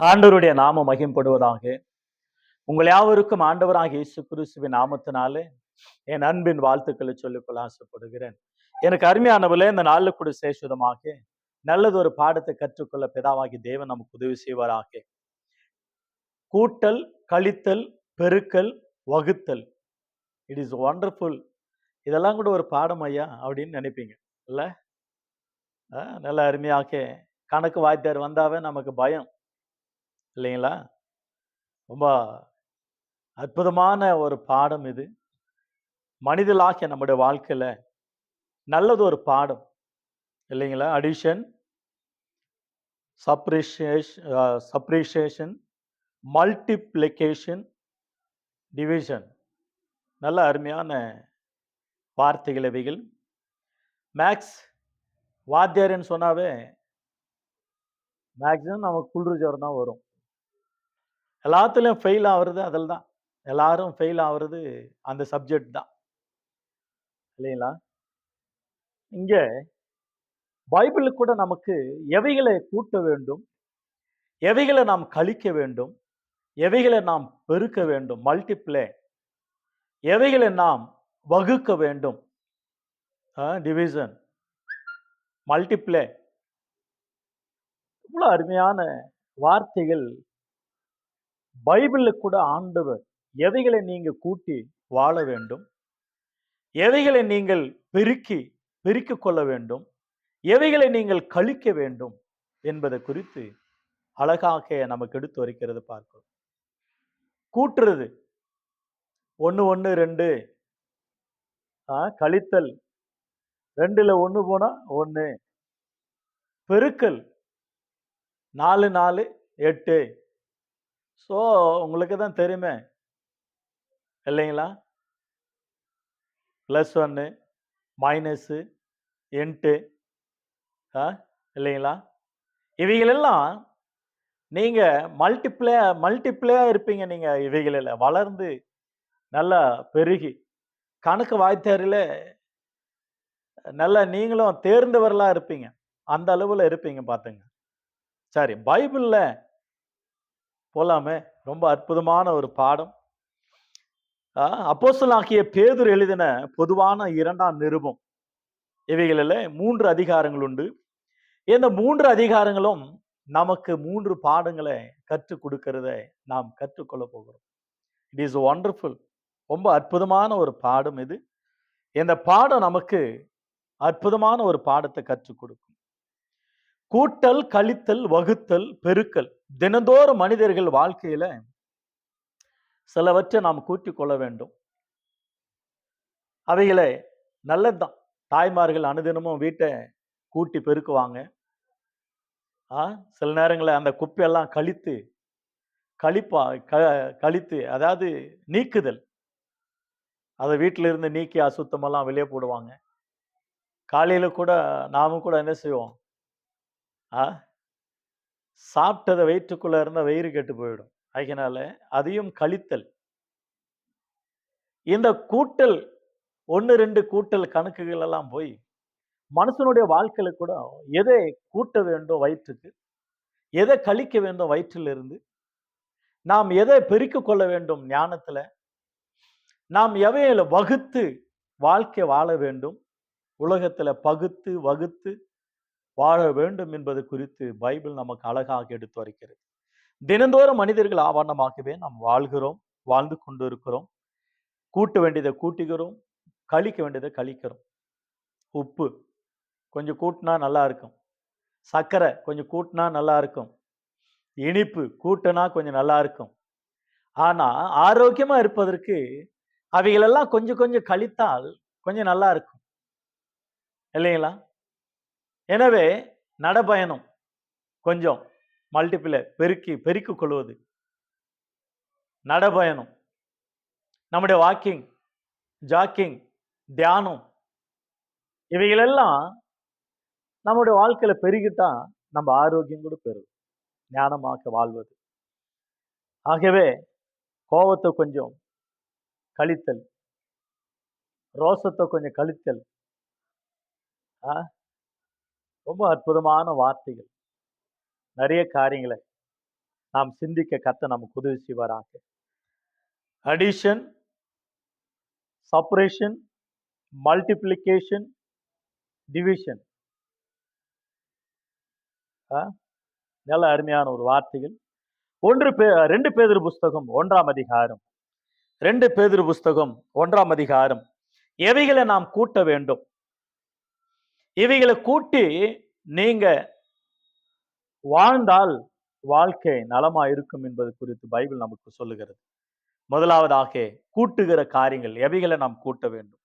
ஆண்டவருடைய நாமம் மகிம்படுவதாக உங்கள் யாவருக்கும் ஆண்டவராக இயேசு கிறிஸ்துவின் நாமத்தினாலே என் அன்பின் வாழ்த்துக்களை சொல்லிக்கொள்ள ஆசைப்படுகிறேன். எனக்கு அருமையானவர்களே இந்த நாளில் கூட சேஷதமாக நல்லது ஒரு பாடத்தை கற்றுக்கொள்ள பிதாவாகி தேவன் நமக்கு உதவி செய்வாராக. கூட்டல் கழித்தல் பெருக்கல் வகுத்தல். இட் இஸ் ஒண்டர்ஃபுல் இதெல்லாம் கூட ஒரு பாடம் ஐயா அப்படின்னு நினைப்பீங்க இல்லை? நல்ல அருமையாக. கணக்கு வாத்தியார் வந்தாவே நமக்கு பயம். இல்லைங்களா? ரொம்ப அற்புதமான ஒரு பாடம் இது. மனிதலாகிய நம்முடைய வாழ்க்கையில் நல்லது ஒரு பாடம். இல்லைங்களா? Addition subtraction subtraction multiplication division நல்ல அருமையான வார்த்தைகள் இவைகள். மேக்ஸ் வாத்தியார்ன்னு சொன்னாவே மேக்ஸிமம் நமக்கு குளிர் ஜுரம் தான் வரும். எல்லாத்துலேயும் ஃபெயில் ஆகுறது அதில் தான் எல்லாரும் ஃபெயில் ஆகுறது அந்த சப்ஜெக்ட் தான். இல்லைங்களா? இங்கே பைபிளுக்கு கூட நமக்கு எவைகளை கூட்ட வேண்டும்? எவைகளை நாம் கழிக்க வேண்டும்? எவைகளை நாம் பெருக்க வேண்டும்? மல்டிப்ளே எவைகளை நாம் வகுக்க வேண்டும்? டிவிஷன் மல்டிப்ளே இவ்வளோ அருமையான வார்த்தைகள் பைபிளில் கூட ஆண்டவர் எதைகளை நீங்கள் கூட்டி வாழ வேண்டும்? எதைகளை நீங்கள் பெருக்கி பெருக்கிக் கொள்ள வேண்டும்? எவைகளை நீங்கள் கழிக்க வேண்டும்? என்பதை குறித்து அழகாக நமக்கு எடுத்து வருகிறது பார்க்கிறோம். கூட்டுறது. ஒன்று ஒன்று ரெண்டு. ஆ, கழித்தல். ரெண்டில் ஒன்று போனால் ஒன்று பெருக்கல். நாலு நாலு எட்டு. ஸோ உங்களுக்கு தான் தெரியுமே. இல்லைங்களா? ப்ளஸ் ஒன்று மைனஸு என்ட்டு ஆ இல்லைங்களா? இவைகளெல்லாம் நீங்கள் மல்டிப்ளே மல்டிப்ளேயாக இருப்பீங்க நீங்கள் இவைகளில். வளர்ந்து நல்லா பெருகி கணக்கு வாய்த்தாரில் நல்லா நீங்களும் தேர்ந்தவர்களாக இருப்பீங்க. அந்த அளவில் இருப்பீங்க பார்த்துங்க சரி பைபிளில் போலாமே. ரொம்ப அற்புதமான ஒரு பாடம். அப்போஸல் ஆகிய பேதுர் எழுதின பொதுவான இரண்டாம் நிருபம். இவைகளில் மூன்று அதிகாரங்கள் உண்டு. இந்த மூன்று அதிகாரங்களும் நமக்கு மூன்று பாடங்களை கற்றுக் கொடுக்கிறத நாம் கற்றுக்கொள்ள போகிறோம். இட் இஸ் ஒண்டர்ஃபுல் ரொம்ப அற்புதமான ஒரு பாடம் இது. இந்த பாடம் நமக்கு அற்புதமான ஒரு பாடத்தை கற்றுக் கொடுக்கும். கூட்டல் கழித்தல் வகுத்தல் பெருக்கல். தினந்தோறும் மனிதர்கள் வாழ்க்கையில சிலவற்றை நாம் கூட்டிக் கொள்ள வேண்டும். அவைகளை நல்லதுதான். தாய்மார்கள் அனுதினமும் வீட்டை கூட்டி பெருக்குவாங்க. ஆ சில நேரங்களில் அந்த குப்பையெல்லாம் கழித்து கழிப்பா க கழித்து அதாவது நீக்குதல். அதை வீட்டில இருந்து நீக்கி அசுத்தமெல்லாம் வெளியே போடுவாங்க. காலையில் கூட நாமும் கூட என்ன செய்வோம்? சாப்பிட்டதை வயிற்றுக்குள்ளே இருந்தால் வயிறு கெட்டு போயிடும். அதனால அதையும் கழித்தல். இந்த கூட்டல் ஒன்று ரெண்டு கூட்டல் கணக்குகள் எல்லாம் போய் மனுஷனுடைய வாழ்க்கையில கூட எதை கூட்ட வேண்டும் வயிற்றுக்கு? எதை கழிக்க வேண்டும் வயிற்றிலிருந்து? நாம் எதை பெருக்கிக்கொள்ள வேண்டும் ஞானத்தில்? நாம் எவையில வகுத்து வாழ்க்கை வாழ வேண்டும்? உலகத்தில் பகுத்து வகுத்து வாழ வேண்டும் என்பது குறித்து பைபிள் நமக்கு அழகாக எடுத்து வருகிறது தினந்தோறும் மனிதர்கள் ஆவரணமாகவே நாம் வாழ்கிறோம் வாழ்ந்து கொண்டு இருக்கிறோம் கூட்ட வேண்டியதை கூட்டுகிறோம் கழிக்க வேண்டியதை கழிக்கிறோம். உப்பு கொஞ்சம் கூட்டினா நல்லா இருக்கும். சர்க்கரை கொஞ்சம் கூட்டினா நல்லா இருக்கும். இனிப்பு கூட்டினா கொஞ்சம் நல்லா இருக்கும். ஆனால் ஆரோக்கியமாக இருப்பதற்கு அவைகளெல்லாம் கொஞ்சம் கொஞ்சம் கழித்தால் கொஞ்சம் நல்லா இருக்கும். இல்லைங்களா? எனவே நடபயணம் கொஞ்சம் மல்டிப்பிளை பெருக்கி பெருக்கிக் கொள்வது. நடபயணம் நம்முடைய வாக்கிங் ஜாக்கிங் தியானம் இவைகளெல்லாம் நம்முடைய வாழ்க்கையில் பெருகிட்டா நம்ம ஆரோக்கியம் கூட பெறும் ஞானமாக வாழ்வது. ஆகவே கோபத்தை கொஞ்சம் கழித்தல். ரோசத்தை கொஞ்சம் கழித்தல். ஆ? ரொம்ப அற்புதமான வார்த்தைகள். நிறைய காரியங்களை நாம் சிந்திக்க கத்த நமக்கு உதவி செய்வாராக. அடிஷன் சப்ரேஷன் மல்டிப்ளிகேஷன் டிவிஷன் நல்ல அருமையான ஒரு வார்த்தைகள். ஒன்று பே ரெண்டு பேதிரு புஸ்தகம் ஒன்றாம் அதிகாரம். ரெண்டு பேதிரு புஸ்தகம் ஒன்றாம் அதிகாரம். எவைகளை நாம் கூட்ட வேண்டும்? இவைகளை கூட்டி நீங்க வாழ்ந்தால் வாழ்க்கை நலமா இருக்கும் என்பது குறித்து பைபிள் நமக்கு சொல்லுகிறது. முதலாவதாக கூட்டுகிற காரியங்கள் எவைகளை நாம் கூட்ட வேண்டும்?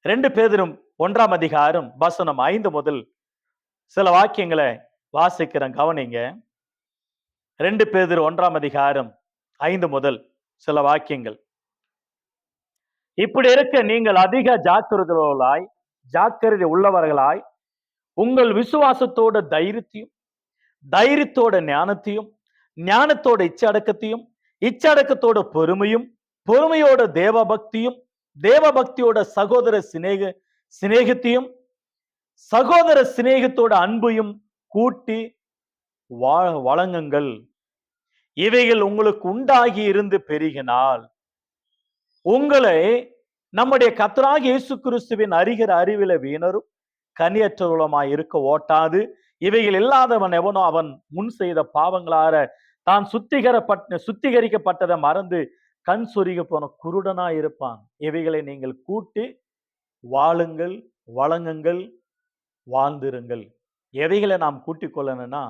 ரெண்டு பேரும் ஒன்றாம் அதிகாரம் வசனம் ஐந்து முதல் சில வாக்கியங்களை வாசிக்கிறேன் கவனிங்க. ரெண்டு பேர் ஒன்றாம் அதிகாரம் ஐந்து முதல் சில வாக்கியங்கள். இப்படி இருக்க நீங்கள் அதிக ஜாக்கிரதைகளாய் ஜாக்கிரதை உள்ளவர்களாய் உங்கள் விசுவாசத்தோட தைரியத்தையும் தைரியத்தோட ஞானத்தையும் ஞானத்தோட இச்சடக்கத்தையும் இச்சடக்கத்தோட பொறுமையும் பொறுமையோட தேவ பக்தியும் தேவ பக்தியோட சகோதர சிநேக சிநேகத்தையும் சகோதர சிநேகத்தோட அன்பையும் கூட்டி வாழ வழங்குங்கள். இவைகள் உங்களுக்கு உண்டாகி இருந்து பெருகினால் உங்களை நம்முடைய கத்தராக இயேசு கிறிஸ்துவின் அறிகிற அறிவில வீணரும் கனியற்றவளுமாய் இருக்க ஓட்டாது. இவைகள் இல்லாதவன் எவனோ அவன் முன் செய்த பாவங்களார தான் சுத்திகரப்பட்ட சுத்திகரிக்கப்பட்டதை மறந்து கண் சொருகி போன குருடனா இருப்பான். இவைகளை நீங்கள் கூட்டி வாழுங்கள் வழங்குங்கள் வாழ்ந்திருங்கள். எவைகளை நாம் கூட்டிக் கொள்ளணும்னா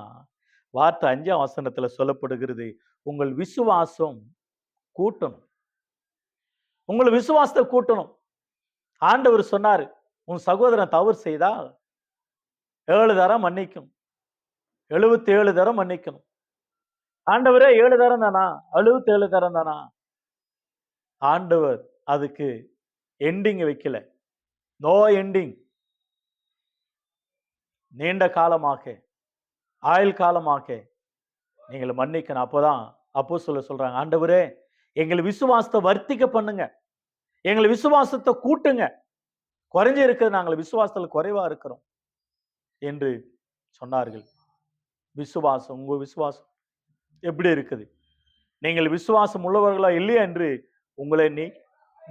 வார்த்தை அஞ்சாம் வசனத்துல சொல்லப்படுகிறது உங்கள் விசுவாசம் கூட்டணும். உங்களை விசுவாசத்தை கூட்டணும். ஆண்டவர் சொன்னார் உன் சகோதரன் தவறு செய்தால் ஏழு தரம் மன்னிக்கும். எழுபத்தி ஏழு தரம் மன்னிக்கணும். ஆண்டவரே ஏழு தரம் தானா? எழுபத்தி ஏழு தரம் தானா? ஆண்டவர் அதுக்கு எண்டிங் வைக்கல. நோ எண்டிங் நீண்ட காலமாக ஆயுள் காலமாக நீங்கள் மன்னிக்கணும். அப்போதான் அப்போ சொல்ல சொல்றாங்க ஆண்டவரே எங்களை விசுவாசத்தை வர்த்திக்க பண்ணுங்க. எங்களை விசுவாசத்தை கூட்டுங்க. குறைஞ்சி இருக்கிறது நாங்கள் விசுவாசத்தில் குறைவா இருக்கிறோம். என்று சொன்னார்கள். விசுவாசம் உங்க விசுவாசம் எப்படி இருக்குது? நீங்கள் விசுவாசம் உள்ளவர்களா இல்லையா என்று உங்களை நீ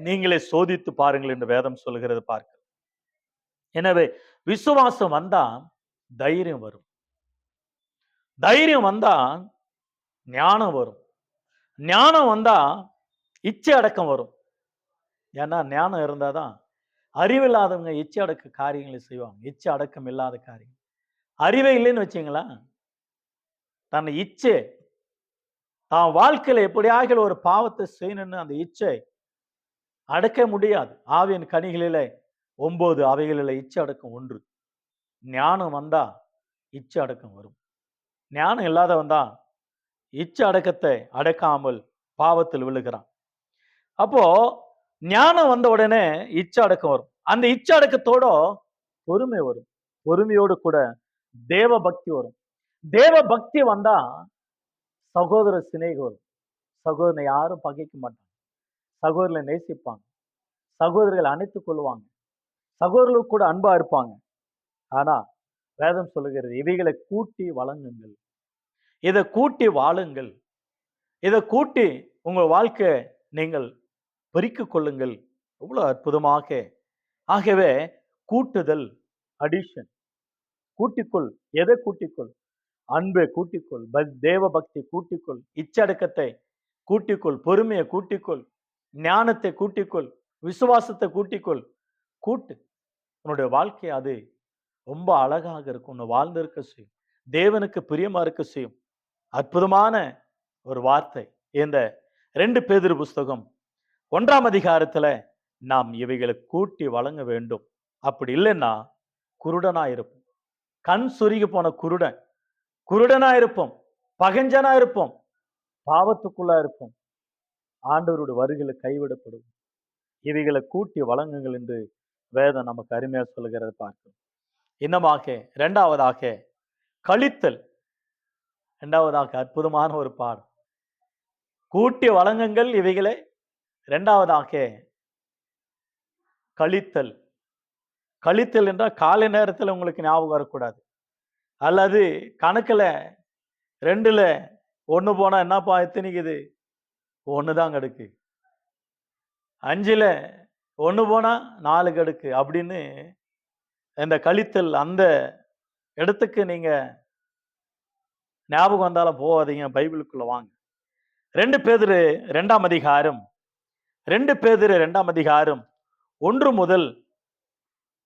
நீங்களே சோதித்து பாருங்கள் என்று வேதம் சொல்கிறது பார்க்க. எனவே விசுவாசம் வந்தா தைரியம் வரும். தைரியம் வந்தா ஞானம் வரும். ஞானம் வந்தா இச்சை அடக்கம் வரும். ஏன்னா ஞானம் இருந்தால் தான் அறிவில்லாதவங்க இச்சை அடக்க காரியங்களை செய்வாங்க. இச்சை அடக்கம் இல்லாத காரியம் அறிவே இல்லைன்னு வச்சிங்களா? தன்னை இச்சை தான் வாழ்க்கையில் எப்படியாக ஒரு பாவத்தை செய்யணும்னு அந்த இச்சை அடக்க முடியாது. ஆவியின் கனிகளிலே ஒன்பது அவைகளில் இச்சை அடக்கம் ஒன்று. ஞானம் வந்தா இச்சை அடக்கம் வரும். ஞானம் இல்லாதவன் தான் இச்ச அடக்கத்தை அடக்காமல் பாவத்தில் விழுகிறான். அப்போ ஞானம் வந்த உடனே இச்ச அடக்கம் வரும். அந்த இச்சை அடக்கத்தோட பொறுமை வரும். பொறுமையோடு கூட தேவ பக்தி வரும். தேவ பக்தி வந்தா சகோதர சிநேகம் வரும் சகோதரனை யாரும் பகைக்க மாட்டாங்க. சகோதரர்களை நேசிப்பாங்க. சகோதரர்கள் அணைத்துக் கொள்வாங்க. சகோதரர்களுக்கு கூட அன்பா இருப்பாங்க. ஆனா வேதம் சொல்லுகிறது இவைகளை கூட்டி வழங்குங்கள். இதை கூட்டி வாழுங்கள். இதை கூட்டி உங்கள் வாழ்க்கை நீங்கள் பெருக்கிக் கொள்ளுங்கள். எவ்வளோ அற்புதமாக. ஆகவே கூட்டுதல் அடிஷன் கூட்டிக்கொள். எதை கூட்டிக்கொள்? அன்பை கூட்டிக்கொள். ப- தேவ பக்தி கூட்டிக்கொள். இச்சடக்கத்தை கூட்டிக்கொள். பொறுமையை கூட்டிக்கொள். ஞானத்தை கூட்டிக்கொள். விசுவாசத்தை கூட்டிக்கொள். கூட்டு. உன்னுடைய வாழ்க்கை அது ரொம்ப அழகாக இருக்கும். உன்னை வாழ்ந்திருக்க செய்யும். தேவனுக்கு பிரியமா இருக்க செய்யும். அற்புதமான ஒரு வார்த்தை. இந்த ரெண்டு பேதிரு புஸ்தகம் ஒன்றாம் அதிகாரத்துல நாம் இவைகளை கூட்டி வழங்க வேண்டும். அப்படி இல்லைன்னா குருடனா இருப்போம். கண் சுருகி போன குருடன் குருடனா இருப்போம். பகஞ்சனா இருப்போம். பாவத்துக்குள்ளா இருப்போம். ஆண்டவருடைய வருகளை கைவிடப்படும் இவைகளை கூட்டி வழங்குங்கள் என்று வேதம் நமக்கு அருமையாக சொல்கிறத பார்க்கிறோம். இன்னமாக இரண்டாவதாக கழித்தல். ரெண்டாவதாக அற்புதமான ஒரு பாடம் கூட்டி வழங்குங்கள் இவைகளை ரெண்டாவதாக கழித்தல். கழித்தல் என்றால் காலை நேரத்தில் உங்களுக்கு ஞாபகம் வரக்கூடாது. அல்லது கணக்கில் ரெண்டில் ஒன்று போனால் என்னப்பா எத்தனைக்குது? ஒன்று தான் கடுக்கு. அஞ்சில் ஒன்று போனால் நாலு கடுக்கு அப்படின்னு இந்த கழித்தல் அந்த இடத்துக்கு நீங்கள் ஞாபகம் வந்தாலும் போகாதீங்க பைபிளுக்குள்ள வாங்க. ரெண்டு பேதிரு ரெண்டாம் அதிகாரம் ரெண்டு பேதிரு ரெண்டாம் அதிகாரம் ஒன்று முதல்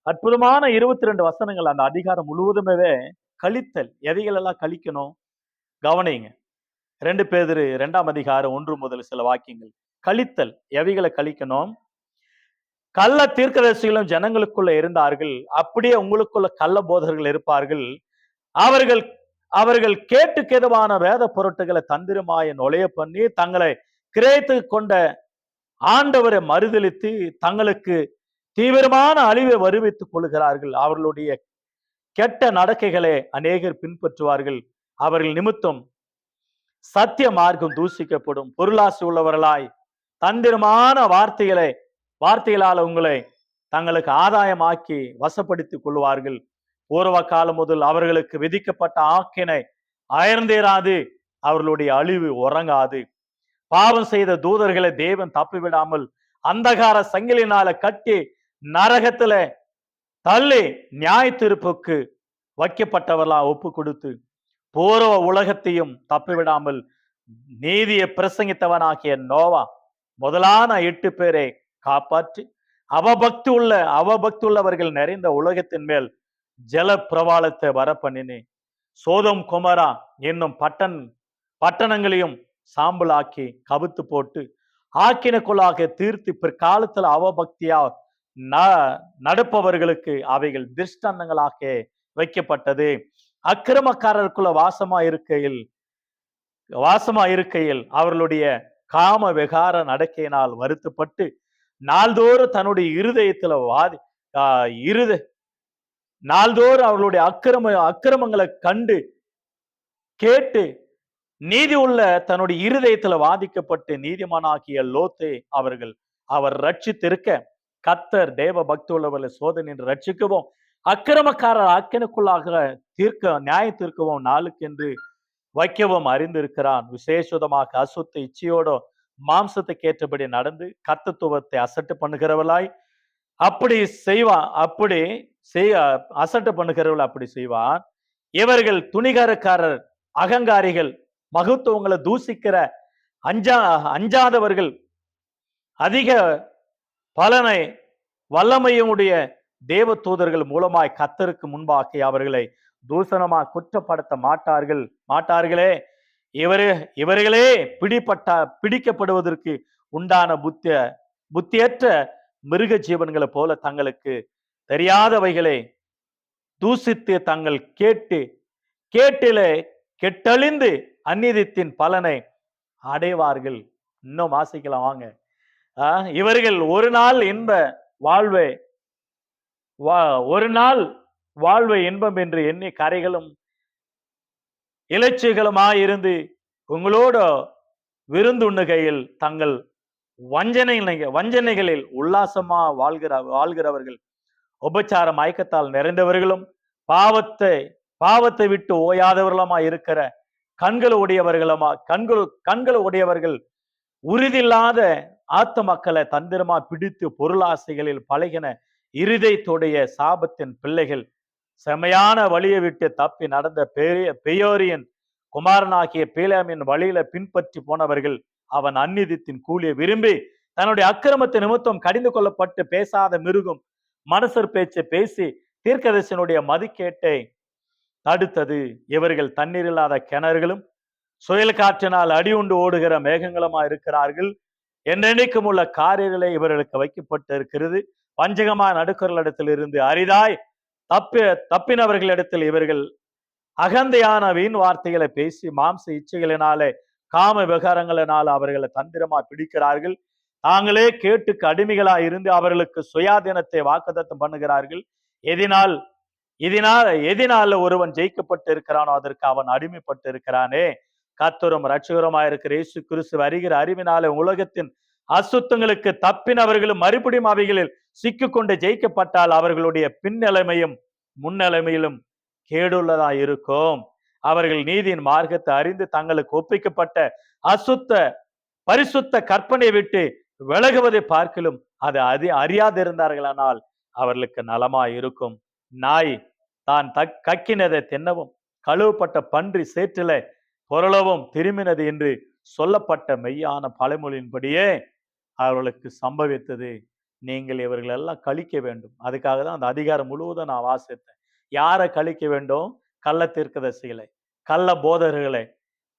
அற்புதமான இருபத்தி ரெண்டு வசனங்கள். அந்த அதிகாரம் முழுவதுமே கழித்தல். எவைகள் எல்லாம் கழிக்கணும்? கவனிங்க. ரெண்டு பேதிரு ரெண்டாம் அதிகாரம் ஒன்று முதல் சில வாக்கியங்கள். கழித்தல். எவைகளை கழிக்கணும்? கள்ள தீர்க்கதரிசிகளும் ஜனங்களுக்குள்ள இருந்தார்கள். அப்படியே உங்களுக்குள்ள கள்ள போதகர்கள் இருப்பார்கள். அவர்கள் அவர்கள் கேட்டுக்கு எதுவான வேத பொருட்டுகளை தந்திரமாய நுழைய பண்ணி தங்களை கிரேத்து கொண்ட ஆண்டவரை மறுதளித்து தங்களுக்கு தீவிரமான அழிவை வருவித்துக் கொள்கிறார்கள். அவர்களுடைய கெட்ட நடக்கைகளை அநேகர் பின்பற்றுவார்கள். அவர்கள் நிமித்தம் சத்திய மார்க்கம் தூசிக்கப்படும். பொருளாசி உள்ளவர்களாய் தந்திரமான வார்த்தைகளை வார்த்தைகளால் உங்களை தங்களுக்கு ஆதாயமாக்கி வசப்படுத்திக் கொள்வார்கள். ஓரவ காலம் முதல் அவர்களுக்கு விதிக்கப்பட்ட ஆக்கினை அயர்ந்தேராது அவர்களுடைய அழிவு உறங்காது. பாவம் செய்த தூதர்களை தேவன் தப்பிவிடாமல் அந்தகார சங்கிலினால கட்டி நரகத்துல தள்ளி நியாய தீர்ப்புக்கு வைக்கப்பட்டவர்களா ஒப்பு கொடுத்து பூர்வ உலகத்தையும் தப்பிவிடாமல் நீதியை பிரசங்கித்தவனாகிய நோவா முதலான எட்டு பேரை காப்பாற்றி அவபக்தி உள்ள அவபக்தி உள்ளவர்கள் நிறைந்த உலகத்தின் மேல் ஜல பிரவாளத்தை வர பண்ணினேன் சோதம் குமரா என்னும் பட்டன் பட்டணங்களையும் சாம்பலாக்கி கவுத்து போட்டு ஆக்கினக்குள்ளாக தீர்த்து பிற்காலத்தில் அவபக்தியா ந- நடப்பவர்களுக்கு அவைகள் திருஷ்டாந்தங்களாக வைக்கப்பட்டது. அக்கிரமக்காரருக்குள்ள வாசமா இருக்கையில் வாசமா இருக்கையில் அவர்களுடைய காம விகார நடக்கையினால் வருத்தப்பட்டு நாள்தோறும் தன்னுடைய இருதயத்துல வாதி இருத நாள்தோறும் அவர்களுடைய அக்கிரம அக்கிரமங்களை கண்டு கேட்டு நீதி உள்ள தன்னுடைய இருதயத்துல வாதிக்கப்பட்டு நீதிமானாகிய லோத்தே அவர்கள் அவர் ரட்சித்திருக்க கத்தர் தேவ பக்தி உள்ளவர்களை சோதனை என்று ரட்சிக்கவும் அக்கிரமக்காரர் அக்கினுக்குள்ளாக தீர்க்க நியாய தீர்க்கவும் நாளுக்கு என்று வைக்கவும் அறிந்திருக்கிறான் விசேஷமாக அசுத்த இச்சையோட மாம்சத்தை ஏற்றபடி நடந்து கத்தத்துவத்தை அசட்டு பண்ணுகிறவளாய் அப்படி செய்வான் அப்படி செய்ய அசட்டு பண்ணுகிறவர்கள் அப்படி செய்வார் இவர்கள் துணிகரக்காரர் அகங்காரிகள் மகத்துவங்களை தூசிக்கிற அஞ்சா அஞ்சாதவர்கள். அதிக பலனை வல்லமையுடைய தேவ தூதர்கள் மூலமாய் கத்தருக்கு முன்பாக்கி அவர்களை தூசணமா குற்றப்படுத்த மாட்டார்கள். மாட்டார்களே இவரு இவர்களே பிடிப்பட்ட பிடிக்கப்படுவதற்கு உண்டான புத்திய புத்தியற்ற மிருக ஜீவன்களை போல தங்களுக்கு தெரியாதவைகளை தூசித்து தங்கள் கேட்டு கேட்டிலே கெட்டழிந்து அந்நியத்தின் பலனை அடைவார்கள். இன்னும் வாசிக்கலாம் வாங்க. இவர்கள் ஒரு நாள் இன்ப வாழ்வை வா- ஒரு நாள் வாழ்வை இன்பம் என்று எண்ணி கரைகளும் இலட்சிகளுமாயிருந்து உங்களோட விருந்துண்ணுகையில் தங்கள் வஞ்சனை வஞ்சனைகளில் உல்லாசமா வாழ்கிற வாழ்கிறவர்கள். உபச்சார மயக்கத்தால் நிறைந்தவர்களும் பாவத்தை பாவத்தை விட்டு ஓயாதவர்களுமா இருக்கிற கண்கள் உடையவர்களுமா கண்கள் கண்கள் உடையவர்கள் உறுதியில்லாத ஆத்த மக்களை தந்திரமா பிடித்து பொருளாசைகளில் பழகின இருதயத்துடைய சாபத்தின் பிள்ளைகள் செமையான வழியை விட்டு தப்பி நடந்த பெரிய பெயோரியன் குமாரனாகிய பீலாமின் வழியில பின்பற்றி போனவர்கள் அவன் அந்நிதித்தின் கூலியை விரும்பி தன்னுடைய அக்கிரமத்தை நிமித்தம் கடிந்து கொள்ளப்பட்டு பேசாத மிருகம் மனசர் பேச்சை பேசி தீர்க்கதரிசனுடைய மதிக்கேட்டை தடுத்தது. இவர்கள் தண்ணீர் இல்லாத கிணறுகளும் சுயல் காற்றினால் அடியுண்டு ஓடுகிற மேகங்களுமா இருக்கிறார்கள் என்றென்னைக்கும் உள்ள காரியங்களே இவர்களுக்கு வைக்கப்பட்டு இருக்கிறது வஞ்சகமான நடுக்கர்களிடத்தில் இருந்து அரிதாய் தப்பி தப்பினவர்களிடத்தில் இவர்கள் அகந்தையான வீண் வார்த்தைகளை பேசி மாம்ச இச்சைகளினாலே காம விகாரங்களினால் அவர்களை தந்திரமா பிடிக்கிறார்கள். தாங்களே கேட்டுக்கு அடிமைகளாக இருந்து அவர்களுக்கு சுயாதீனத்தை வாக்குத்தத்தம் பண்ணுகிறார்கள். எதினால் இதனால் எதினால ஒருவன் ஜெயிக்கப்பட்டு இருக்கிறானோ அதற்கு அவன் அடிமைப்பட்டு இருக்கிறானே கத்தரும் ரட்சகரமா இருக்கிற இயேசு கிறிஸ்து வருகிற அறிவினாலே உலகத்தின் அசுத்தங்களுக்கு தப்பினவர்களும் மறுபடியும் அவைகளில் சிக்கிக்கொண்டு ஜெயிக்கப்பட்டால் அவர்களுடைய பின்னிலைமையும் முன்னிலைமையிலும் கேடுள்ளதா இருக்கும். அவர்கள் நீதியின் மார்க்கத்தை அறிந்து தங்களுக்கு ஒப்பிக்கப்பட்ட அசுத்த பரிசுத்த கற்பனை விட்டு விலகுவதை பார்க்கலும் அது அதி அறியாதிருந்தார்களானால் அவர்களுக்கு நலமா இருக்கும் நாய் தான் தக் கக்கினதை தின்னவும் கழுவப்பட்ட பன்றி சேற்றில புரளவும் திரும்பினது என்று சொல்லப்பட்ட மெய்யான பழமொழியின்படியே அவர்களுக்கு சம்பவித்தது. நீங்கள் இவர்கள் எல்லாம் கழிக்க வேண்டும். அதுக்காக தான் அந்த அதிகாரம் முழுவதும் நான் வாசித்தேன். யாரை கழிக்க வேண்டும்? கள்ள தீர்க்கதரிசிகளை கள்ள போதர்களை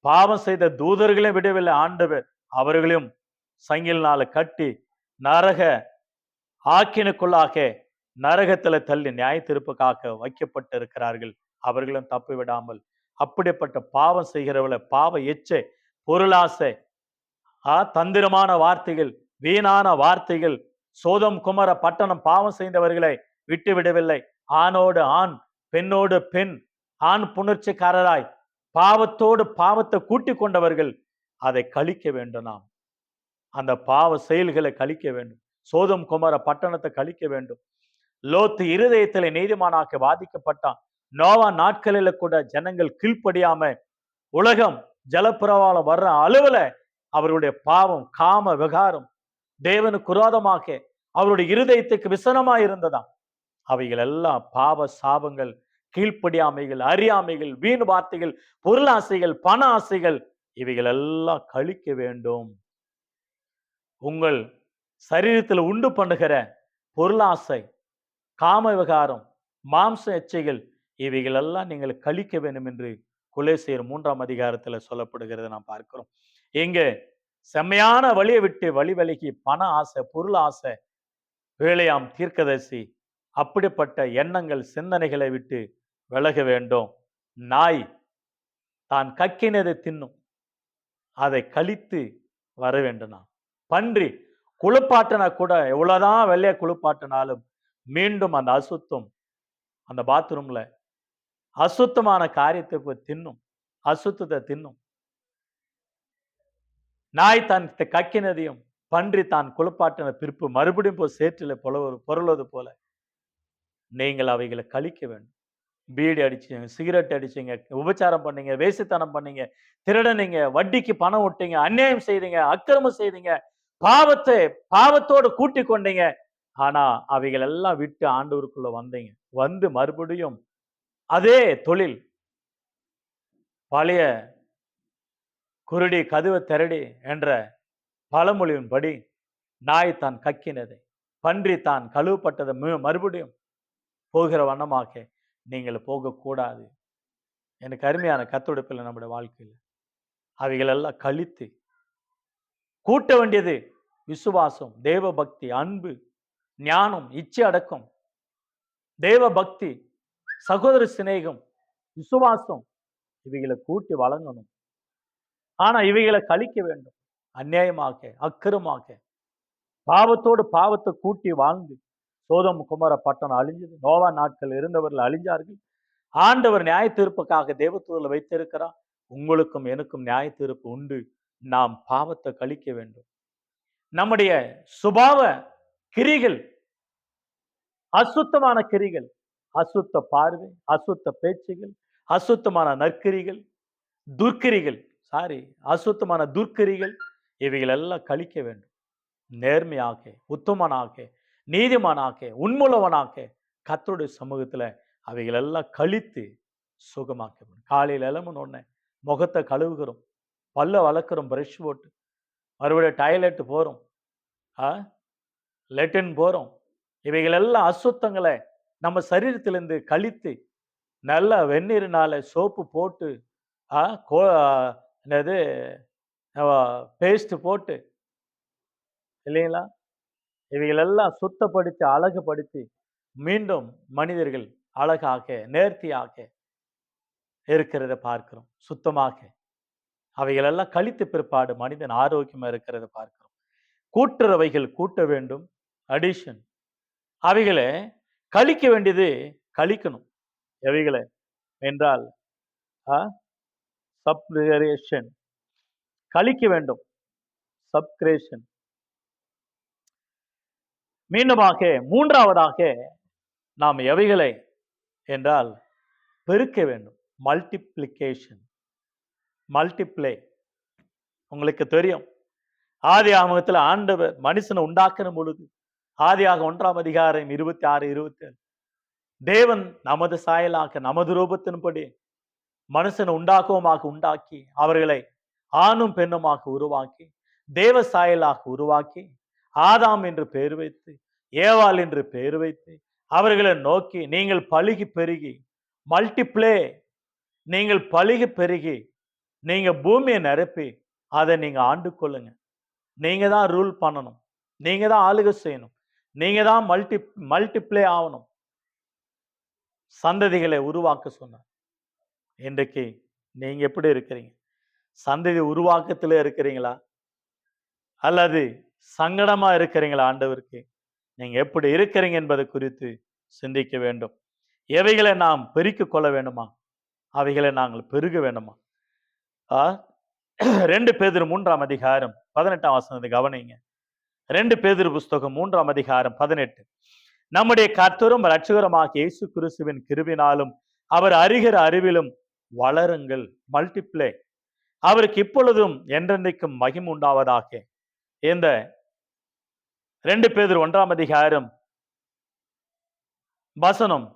பாவம் செய்த தூதர்களையும் விடவில்லை ஆண்டவர் அவர்களையும் சங்கிலினால கட்டி நரக ஆக்கினுக்குள்ளாக நரகத்துல தள்ளி நியாய திருப்புக்காக வைக்கப்பட்டிருக்கிறார்கள். அவர்களும் தப்பு விடாமல் அப்படிப்பட்ட பாவம் செய்கிறவளை பாவ எச்சை பொருளாசை ஆ தந்திரமான வார்த்தைகள் வீணான வார்த்தைகள் சோதம் குமர பட்டணம் பாவம் செய்தவர்களை விட்டு விடவில்லை. ஆணோடு ஆண் பெண்ணோடு பெண் ஆண் புணர்ச்சிக்காரராய் பாவத்தோடு பாவத்தை கூட்டி கொண்டவர்கள் அதை கழிக்க வேண்டும் நாம். அந்த பாவ செயல்களை கழிக்க வேண்டும். சோதம் குமார பட்டணத்தை கழிக்க வேண்டும். லோத்து இருதயத்தில் நீதிமானாக்க வாதிக்கப்பட்டான். நோவா நாட்களில் கூட ஜனங்கள் கீழ்ப்படியாம உலகம் ஜலப்பிரவாளம் வர்ற அளவுல அவருடைய பாவம் காம விகாரம் தேவனுக்கு குரோதமாக அவருடைய இருதயத்துக்கு விசனமா இருந்ததாம். அவைகள் எல்லாம் பாவ சாபங்கள் கீழ்ப்படியாமைகள் அறியாமைகள் வீண் வார்த்தைகள் பொருளாசைகள் பண ஆசைகள் இவைகள் எல்லாம் கழிக்க வேண்டும். உங்கள் சரீரத்தில் உண்டு பண்ணுகிற பொருளாசை காம விகாரம் மாம்ச எச்சைகள் இவைகளெல்லாம் நீங்கள் கழிக்க வேண்டும் என்று குலேசியர் மூன்றாம் அதிகாரத்தில் சொல்லப்படுகிறத நாம் பார்க்கிறோம். இங்கே செம்மையான வழியை விட்டு வழி விலகி பண ஆசை பொருள் ஆசை வேலையாம் தீர்க்கதரிசி அப்படிப்பட்ட எண்ணங்கள் சிந்தனைகளை விட்டு விலக வேண்டும். நாய் தான் கக்கினதை தின்னும். அதை கழித்து வர வேண்டும் நாம் பன்றி குளிப்பாட்டினா கூட எவ்வளவுதான் வெள்ளையை குளிப்பாட்டினாலும் மீண்டும் அந்த அசுத்தம் அந்த பாத்ரூம்ல அசுத்தமான காரியத்தை போய் தின்னும். அசுத்தத்தை தின்னும். நாய் தான் கக்கினதையும் பன்றி தான் குளிப்பாட்டின பிற்பு மறுபடியும் போய் சேற்றில புலவது பொருளது போல நீங்கள் அவைகளை கழிக்க வேண்டும். பீடி அடிச்சீங்க சிகரெட் அடிச்சீங்க உபச்சாரம் பண்ணீங்க வேசித்தனம் பண்ணீங்க திருடனீங்க வட்டிக்கு பணம் விட்டீங்க அநியாயம் செய்தீங்க அக்கிரமம் செய்தீங்க பாவத்தை பாவத்தோடு கூட்டி கொண்டீங்க. ஆனா அவைகள் எல்லாம் விட்டு ஆண்டவருக்குள்ள வந்தீங்க. வந்து மறுபடியும் அதே தொழில். பழைய குருடி கதுவை திரடி என்ற பழமொழியின்படி நாய் தான் கக்கினதை. பன்றி தான் கழுவப்பட்டதை. மு- மறுபடியும் போகிற வண்ணமாக நீங்கள் போகக்கூடாது. எனக்கு அருமையான கத்தொடுப்பில் நம்முடைய வாழ்க்கையில். அவைகளெல்லாம் கழித்து கூட்ட வேண்டியது விசுவாசம் தேவ பக்தி அன்பு ஞானம் இச்சை அடக்கம். தேவ பக்தி சகோதர சிநேகம் விசுவாசம் இவைகளை கூட்டி வழங்கணும். ஆனா இவைகளை கழிக்க வேண்டும். அநியாயமாக அக்கிரமாக. பாவத்தோடு பாவத்தை கூட்டி வாழ்ந்து சோதம் குமார பட்டணம் அழிஞ்சது. நோவா நாட்கள் இருந்தவர்கள் அழிஞ்சார்கள். ஆண்டவர் நியாய தீர்ப்புக்காக தேவத்தூரில் வைத்திருக்கிறார். உங்களுக்கும் எனக்கும் நியாய தீர்ப்பு உண்டு. நாம் பாவத்தை கழிக்க வேண்டும். நம்முடைய சுபாவ கிரிகள் அசுத்தமான கிரிகள் அசுத்த பார்வை அசுத்த பேச்சுகள் அசுத்தமான நற்கிரிகள் துர்க்கிரிகள் சாரி அசுத்தமான துர்க்கிரிகள் இவைகள் எல்லாம் கழிக்க வேண்டும். நேர்மையாக உத்தமனாக நீதிமானாக உண்முள்ளவனாக கத்தருடைய சமூகத்தில் அவைகள் எல்லாம் கழித்து சுகமாக்க வேண்டும். காலையில் எலமுன்னு ஒன்று முகத்தை கழுவுகிறோம். பல்ல வளர்க்குறோம் ப்ரஷ் போட்டு. மறுபடியும் டாய்லெட்டு போகிறோம் ஆ? லெட்டின் போகிறோம் இவைகளெல்லாம் அசுத்தங்களை நம்ம சரீரத்திலேருந்து கழித்து நல்லா வெந்நீரினால சோப்பு போட்டு ஆ? கோ என்னது? பேஸ்ட் போட்டு. இல்லைங்களா? இவைகளெல்லாம் சுத்தப்படுத்தி அழகுபடுத்தி மீண்டும் மனிதர்கள் அழகாக நேர்த்தியாக இருக்கிறத பார்க்கிறோம். சுத்தமாக அவைகளெல்லாம் கழித்து கழித்த பிற்பாடு மனிதன் ஆரோக்கியமா இருக்கிறத பார்க்கிறோம். கூட்டுறவைகள் கூட்ட வேண்டும். அடிஷன் அவைகளை கழிக்க வேண்டியது கழிக்கணும். எவைகளை? என்றால் சப்ரேஷன் கழிக்க வேண்டும். சப்கிரேஷன் மீண்டுமாக மூன்றாவதாக நாம் எவைகளை? என்றால் பெருக்க வேண்டும். மல்டிப்ளிகேஷன் மல்டிப்ளே உங்களுக்கு தெரியும். ஆதி ஆமகத்தில் ஆண்டவர் மனுஷனை உண்டாக்கின பொழுது ஆதியாக ஒன்றாம் அதிகாரம் இருபத்தி ஆறு இருபத்தி ஏழு தேவன் நமது சாயலாக நமது ரூபத்தின்படி மனுஷனை உண்டாக்குவமாக உண்டாக்கி அவர்களை ஆணும் பெண்ணுமாக உருவாக்கி தேவ சாயலாக உருவாக்கி ஆதாம் என்று பெயர் வைத்து ஏவாள் என்று பெயர் வைத்து அவர்களை நோக்கி நீங்கள் பழுகி பெருகி மல்டிப்ளே நீங்கள் பழுகி பெருகி நீங்கள் பூமியை நிரப்பி அதை நீங்கள் ஆண்டு கொள்ளுங்க. நீங்கள் தான் ரூல் பண்ணணும். நீங்கள் தான் ஆளுகை செய்யணும். நீங்கள் தான் மல்டி மல்டிப்ளே ஆகணும். சந்ததிகளை உருவாக்க சொன்னார். இன்றைக்கு நீங்கள் எப்படி இருக்கிறீங்க? சந்ததி உருவாக்கத்தில் இருக்கிறீங்களா? அல்லது சங்கடமாக இருக்கிறீங்களா ஆண்டவருக்கு? நீங்கள் எப்படி இருக்கிறீங்க என்பது குறித்து சிந்திக்க வேண்டும். எவைகளை நாம் பெருக்கிக் கொள்ள வேண்டுமா? அவைகளை நாங்கள் பெருக வேண்டுமா? ரெண்டு பேதிரு மூன்றாம் அதிகாரம் பதினெட்டாம் வசனத்தை கவனிங்க. ரெண்டு பேதிரு புஸ்தகம் மூன்றாம் அதிகாரம் பதினெட்டு. நம்முடைய கர்த்தரும் லட்சகரமாக இயேசு கிறிஸ்துவின் கிருவினாலும் அவர் அறிகிற அறிவிலும் வளருங்கள். மல்டிப்ளே. அவருக்கு இப்பொழுதும் என்றென்றைக்கும் மகிம் உண்டாவதாக. இந்த ரெண்டு பேர் ஒன்றாம் அதிகாரம் வசனம்.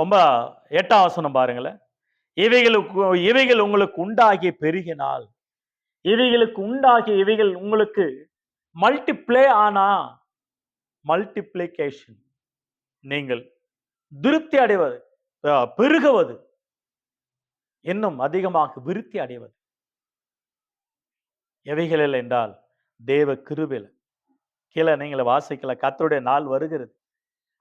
ரொம்ப எட்டாம் வசனம் பாருங்களேன். இவைகளுக்கு இவைகள் உங்களுக்கு உண்டாகி பெருகினால் இவைகளுக்கு உண்டாகி இவைகள் உங்களுக்கு மல்டிப்ளே ஆனா மல்டிப்ளிகேஷன் நீங்கள் திருப்தி அடைவது பெருகுவது இன்னும் அதிகமாக விருத்தி அடைவது. எவைகளில் என்றால் தேவ கிருபில கீழே நீங்கள் வாசிக்கல கத்தருடைய நாள் வருகிறது.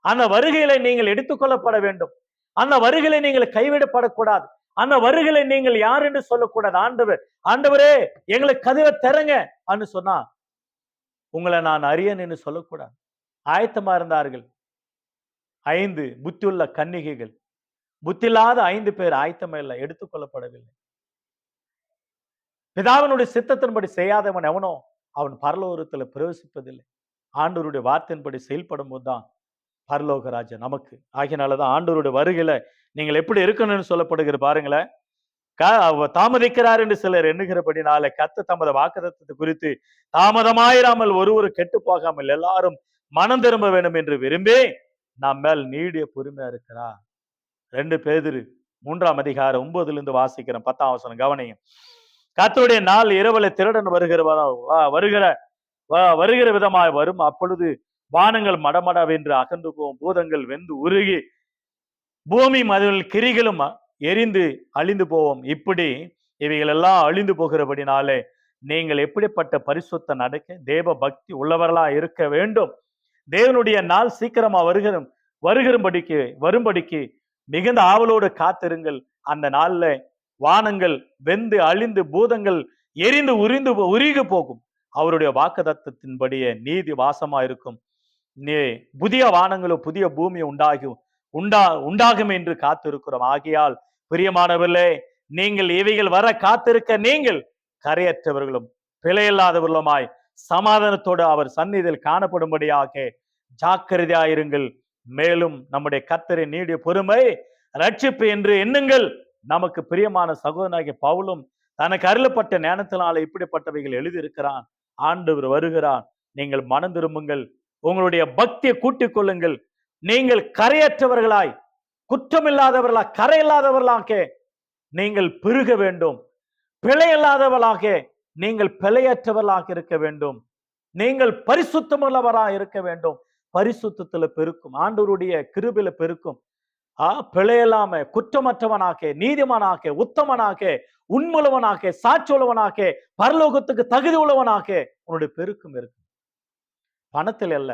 அந்த வருகையில நீங்கள் எடுத்துக்கொள்ளப்பட வேண்டும். அந்த வருகையில நீங்கள் கைவிடப்படக்கூடாது. அந்த வருகளை நீங்கள் யார் என்று சொல்லக்கூடாது. ஆண்டவர் ஆண்டவரே எங்களுக்கு கதவை திறங்க அன்னு சொன்னா உங்களை நான் அறியன் என்று சொல்லக்கூடாது. ஆயத்தமா இருந்தார்கள். ஐந்து புத்தியுள்ள கன்னிகைகள். புத்தில்லாத ஐந்து பேர் ஆயத்தமா இல்லை எடுத்துக்கொள்ளப்படவில்லை பிதாவினுடைய சித்தத்தின்படி செய்யாதவன் எவனோ அவன் பரலோகத்துல பிரவேசிப்பதில்லை. ஆண்டவருடைய வார்த்தையின்படி செயல்படும் போதுதான் பரலோக ராஜா நமக்கு. ஆகியனாலதான் ஆண்டவருடைய வருகையில நீங்கள் எப்படி இருக்கணும்னு சொல்லப்படுகிற பாருங்களேன். க- தாமதிக்கிறார் என்று சிலர் எண்ணுகிறபடினால கத்த தமது வாக்குத்தத்தை குறித்து தாமதமாயிராமல் ஒருவரும் கெட்டு போகாமல் எல்லாரும் மனம் திரும்ப வேண்டும் என்று விரும்பி நாம் மேல் நீடிய பொறுமையா இருக்கிறா ரெண்டு பேதிரு மூன்றாம் அதிகாரம் ஒன்பதுல இருந்து வாசிக்கிறேன். பத்தாம் அவசரம் கவனிங்க கத்தோடைய நாள் இரவுல திருடன் வருகிற வருகிற வருகிற விதமாய் வரும். அப்பொழுது வானங்கள் மடமடவென்று அகன்று போகும். பூதங்கள் வெந்து உருகி பூமி மதில் கிரிகளும் எரிந்து அழிந்து போவோம். இப்படி இவைகள் எல்லாம் அழிந்து போகிறபடினாலே நீங்கள் எப்படிப்பட்ட பரிசுத்த நடக்க தேவ பக்தி உள்ளவர்களா இருக்க வேண்டும். தேவனுடைய நாள் சீக்கிரமா வருகிற வருகிறபடிக்கு வரும்படிக்கு மிகுந்த ஆவலோடு காத்திருங்கள். அந்த நாள்ல வானங்கள் வெந்து அழிந்து பூதங்கள் எரிந்து உரிந்து போ- உருகி போகும். அவருடைய வாக்குதத்தத்தின்படியே நீதி வாசமா இருக்கும். நீ புதிய வானங்களும் புதிய பூமி உண்டாகும். உண்டா உண்டாகும் என்று காத்திருக்கிறோம். ஆகையால் பிரியமானவர்களே நீங்கள் இவைகள் வர காத்திருக்க நீங்கள் கரையற்றவர்களும் பிழையில்லாதவர்களுமாய் சமாதானத்தோடு அவர் சந்நிதியில் காணப்படும்படியாக ஜாக்கிரதையாயிருங்கள் மேலும் நம்முடைய கத்தரை நீடிய பொறுமை ரட்சிப்பு என்று எண்ணுங்கள். நமக்கு பிரியமான சகோதரனாகிய பவுலும் தனக்கு அருளப்பட்ட ஞானத்தினால இப்படிப்பட்டவைகள் எழுதியிருக்கிறான். ஆண்டவர் வருகிறான் நீங்கள் மனம் திரும்புங்கள். உங்களுடைய பக்தியை கூட்டிக் கொள்ளுங்கள் நீங்கள் கரையற்றவர்களாய் குற்றமில்லாதவர்களாய் கரையில்லாதவர்களாக நீங்கள் பெருக வேண்டும். பிழையில்லாதவர்களாக நீங்கள் பிழையற்றவர்களாக இருக்க வேண்டும். நீங்கள் பரிசுத்தமுள்ளவராக இருக்க வேண்டும். பரிசுத்தத்துல பெருக்கும். ஆண்டவருடைய கிருபில பெருக்கும். ஆ பிழையில்லாம குற்றமற்றவனாக நீதிமானாக உத்தமனாக உண்முள்ளவனாக சாட்சியுள்ளவனாக பரலோகத்துக்கு தகுதி உள்ளவனாக உன்னுடைய பெருக்கும் இருக்கும். பணத்தில் அல்ல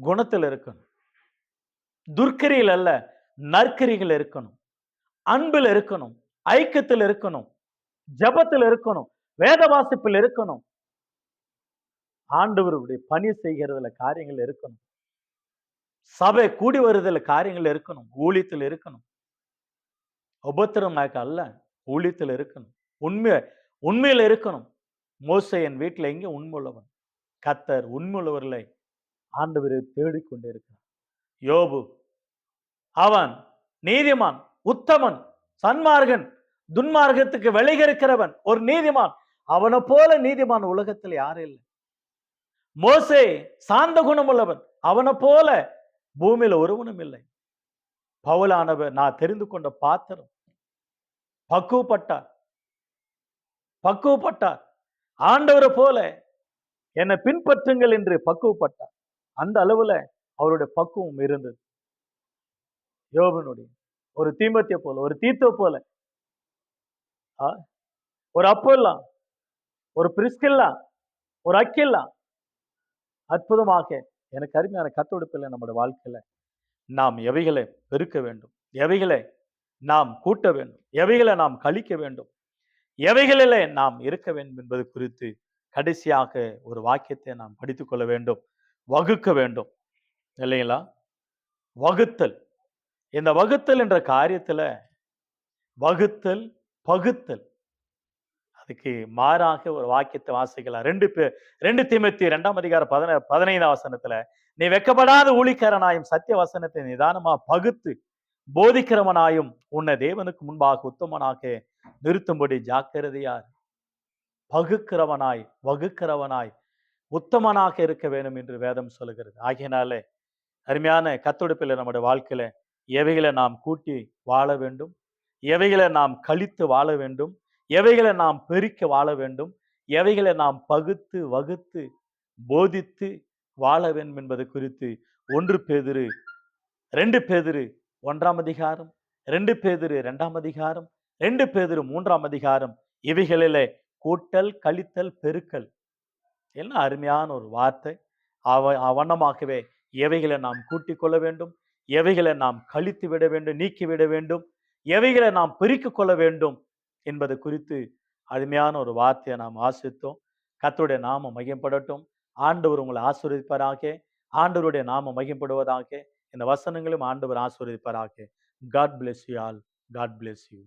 குணத்தில் இருக்கணும் துர்க்கரியில் அல்ல நற்கரிகள் இருக்கணும். அன்பில் இருக்கணும். ஐக்கியத்தில் இருக்கணும். ஜெபத்தில் இருக்கணும். வேத வாசிப்பில் இருக்கணும். ஆண்டவருடைய பணி செய்கிறதுல காரியங்கள் இருக்கணும். சபை கூடி வருதுல காரியங்கள் இருக்கணும். ஊழியத்தில் இருக்கணும். உபத்திரமாக்க அல்ல ஊழியத்தில் இருக்கணும். உண்மை உண்மையில இருக்கணும். மோசையன் என் வீட்டுல எங்க உண்மை உள்ளவன் கத்தர் உண்மை உள்ளவர்களை ஆண்டவரை தேடிக்கொண்டு இருக்கிறான் யோபு. அவன் நீதிமான் உத்தமன் சன்மார்கன் துன்மார்க்கத்துக்கு விளைகிறவன் ஒரு நீதிமான். அவனை போல நீதிமான் உலகத்தில் யாரும் இல்லை. மோசே சாந்த குணமுள்ளவன். அவனை போல பூமியில ஒருவனும் இல்லை. பவுலானவர் நான் தெரிந்து கொண்ட பாத்திரம். பக்குவப்பட்டார். பக்குவப்பட்டார். ஆண்டவரை போல என்னை பின்பற்றுங்கள் என்று பக்குவப்பட்டார். அந்த அளவுல அவருடைய பக்குவம் இருந்தது. யோபனுடைய ஒரு தீமத்திய போல ஒரு தீத்தோ போல. ஆ, ஒரு அப்போல்லாம் ஒரு பிரிஸ்கில்லா ஒரு அக்கில்லா. அற்புதமாக எனக்கு அருமையான கத்தொடுப்பில்லை நம்முடைய வாழ்க்கையில நாம் எவைகளை பெருக்க வேண்டும்? எவைகளை நாம் கூட்ட வேண்டும்? எவைகளை நாம் கழிக்க வேண்டும்? எவைகளிலே நாம் இருக்க வேண்டும் என்பது குறித்து கடைசியாக ஒரு வாக்கியத்தை நாம் படித்துக்கொள்ள வேண்டும் வகுக்க வேண்டும். இல்லைங்களா? வகுத்தல். இந்த வகுத்தல் என்ற காரியத்தில் வகுத்தல் பகுத்தல். அதுக்கு மாறாக ஒரு வாக்கியத்தை வாசிக்கலாம். ரெண்டு பேர் ரெண்டு தீமத்தி ரெண்டாம் அதிகாரம் பதின பதினைந்தாம் வசனத்துல நீ வெக்கப்படாத ஊழிக்காரனாயும் சத்திய வசனத்தை நிதானமா பகுத்து போதிக்கிறவனாயும் உன்னை தேவனுக்கு முன்பாக உத்தமனாக நிறுத்தும்படி ஜாக்கிரதையார். பகுக்கிறவனாய் வகுக்கிறவனாய் உத்தமனாக இருக்க வேண்டும் என்று வேதம் சொல்லுகிறது. ஆகையினாலே அருமையான கத்தொடுப்பில் நம்முடைய வாழ்க்கையில எவைகளை நாம் கூட்டி வாழ வேண்டும்? எவைகளை நாம் கழித்து வாழ வேண்டும்? எவைகளை நாம் பெருக்க வாழ வேண்டும்? எவைகளை நாம் பகுத்து வகுத்து போதித்து வாழ வேண்டும் என்பது குறித்து ஒன்று பேதிரு ரெண்டு பேதிரு ஒன்றாம் அதிகாரம் ரெண்டு பேதிரு ரெண்டாம் அதிகாரம் ரெண்டு பேதிரு மூன்றாம் அதிகாரம். இவைகளிலே கூட்டல் கழித்தல் பெருக்கல். என்ன அருமையான ஒரு வார்த்தை. அவ அவனமாகவே எவைகளை நாம் கூட்டிக் கொள்ள வேண்டும்? எவைகளை நாம் கழித்து விட வேண்டும்? நீக்கிவிட வேண்டும்? எவைகளை நாம் பெருக்கிக் கொள்ள வேண்டும்? என்பது குறித்து அருமையான ஒரு வார்த்தையை நாம் ஆசித்தோம். கத்தருடைய நாமம் மையப்படட்டும் ஆண்டவர் உங்களை ஆசீர்வதிப்பாராக. ஆண்டவருடைய நாமம் மையப்படுவதாக இந்த வசனங்களும் ஆண்டவர் ஆசீர்வதிப்பாராக. God bless you all God bless you